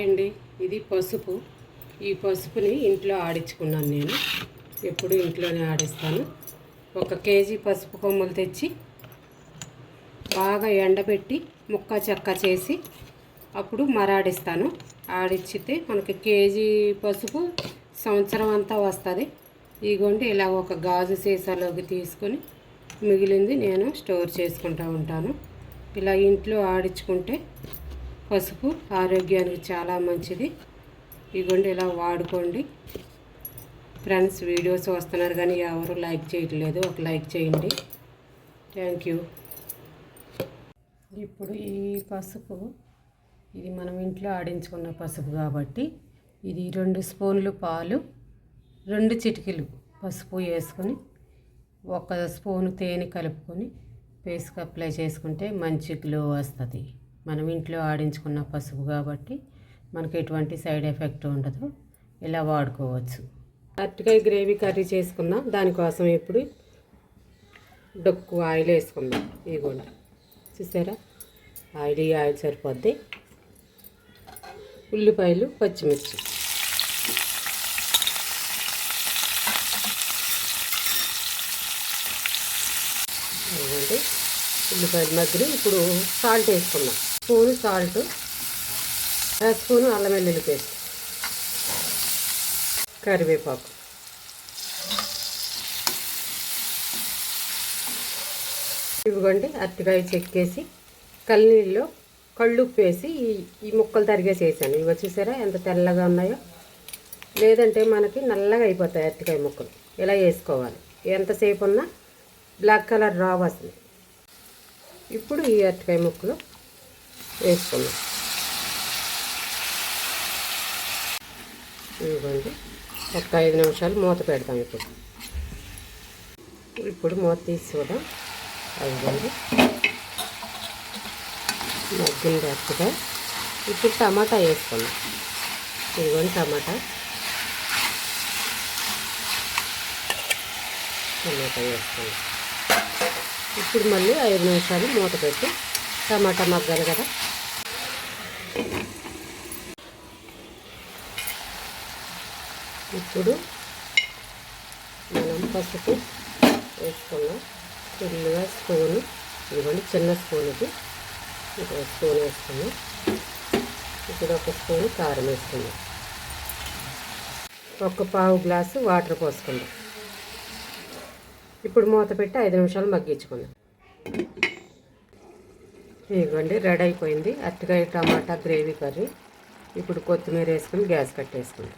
Hi అండి ఇది పసుపు. ఈ పసుపుని ఇంట్లో ఆడించుకున్నాను నేను. ఎప్పుడు ఇంట్లోనే ఆడిస్తాను. ఒక కేజీ పసుపు కొమ్ములు తెచ్చి బాగా ఎండబెట్టి ముక్క చెక్క చేసి అప్పుడు మరాడిస్తాను. ఆడిచ్చితే మనకి కేజీ పసుపు సంవత్సరం అంతా వస్తుంది. ఇగోండి ఇలా ఒక గాజు సీసాలోకి తీసుకొని మిగిలింది నేను స్టోర్ చేసుకుంటూ ఉంటాను. ఇలా ఇంట్లో ఆడించుకుంటే పసుపు ఆరోగ్యానికి చాలా మంచిది. ఇగోండి ఇలా వాడుకోండి. ఫ్రెండ్స్ వీడియోస్ వస్తున్నారు కానీ ఎవరు లైక్ చేయట్లేదు. ఒక లైక్ చేయండి. Thank you. ఇప్పుడు ఈ పసుపు ఇది మనం ఇంట్లో ఆడించుకున్న పసుపు కాబట్టి ఇది రెండు స్పూన్లు పాలు రెండు చిటికీలు పసుపు వేసుకొని ఒక స్పూను తేనె కలుపుకొని ఫేస్కి అప్లై చేసుకుంటే మంచి గ్లో వస్తుంది. మనం ఇంట్లో ఆడించుకున్న పసుపు కాబట్టి మనకు ఎటువంటి సైడ్ ఎఫెక్ట్ ఉండదు. ఇలా వాడుకోవచ్చు. అరటికాయ గ్రేవీ కర్రీ చేసుకుందాం. దానికోసం ఇప్పుడు డొక్కు ఆయిల్ వేసుకుందాం. ఇదిగోండి. చూసారా? ఆయిల్ ఈ ఆయిల్ సరిపోద్ది. ఉల్లిపాయలు పచ్చిమిర్చి. ఉల్లిపాయలు మగ్గిరి. ఇప్పుడు సాల్ట్ వేసుకుందాం. స్పూన్ సాల్ట్ అర స్పూను అల్లం వెల్లుల్లి పేస్ట్ కరివేపాకు. ఇవ్వండి అరటికాయ చెక్కేసి కళ్ళనీళ్ళలో కళ్ళు వేసి ఈ ఈ ముక్కలు తరిగేసి వేసాను ఇవి చూసారా ఎంత తెల్లగా ఉన్నాయో? లేదంటే మనకి నల్లగా అయిపోతాయి అరటికాయ ముక్కలు. ఇలా వేసుకోవాలి? ఎంతసేపు ఉన్నా బ్లాక్ కలర్ రావు అసలు. ఇప్పుడు ఈ అరటికాయ ముక్కలు వేసుకున్నాం. ఇదిగోండి ఒక ఐదు నిమిషాలు మూత పెడతాం ఇప్పుడు. ఇప్పుడు మూత తీసి చూద్దాం అదిగోండి. మగ్గిన రెక్కగా ఇప్పుడు టమాటా వేసుకున్నాం ఇదిగోండి టమాటా. టమాటా వేసుకున్నాం ఇప్పుడు మళ్ళీ ఐదు నిమిషాలు మూత పెట్టి టమాటా మగ్గాలి కదా ఇప్పుడు మనం పసుపు వేసుకున్నాం. చిన్నగా స్పూను ఇదిగోండి చిన్న స్పూన్ ఇది. ఒక స్పూన్ వేసుకున్నాం. ఇప్పుడు ఒక స్పూన్ కారం వేసుకున్నాం ఒక పావు గ్లాసు వాటర్ పోసుకుందాం. ఇప్పుడు మూత పెట్టి ఐదు నిమిషాలు మగ్గించుకుందాం. ఇవ్వండి రెడీ అయిపోయింది అరటికాయ టమాటా గ్రేవీ కర్రీ. ఇప్పుడు కొత్తిమీర వేసుకుని గ్యాస్ కట్టేసుకుందాం.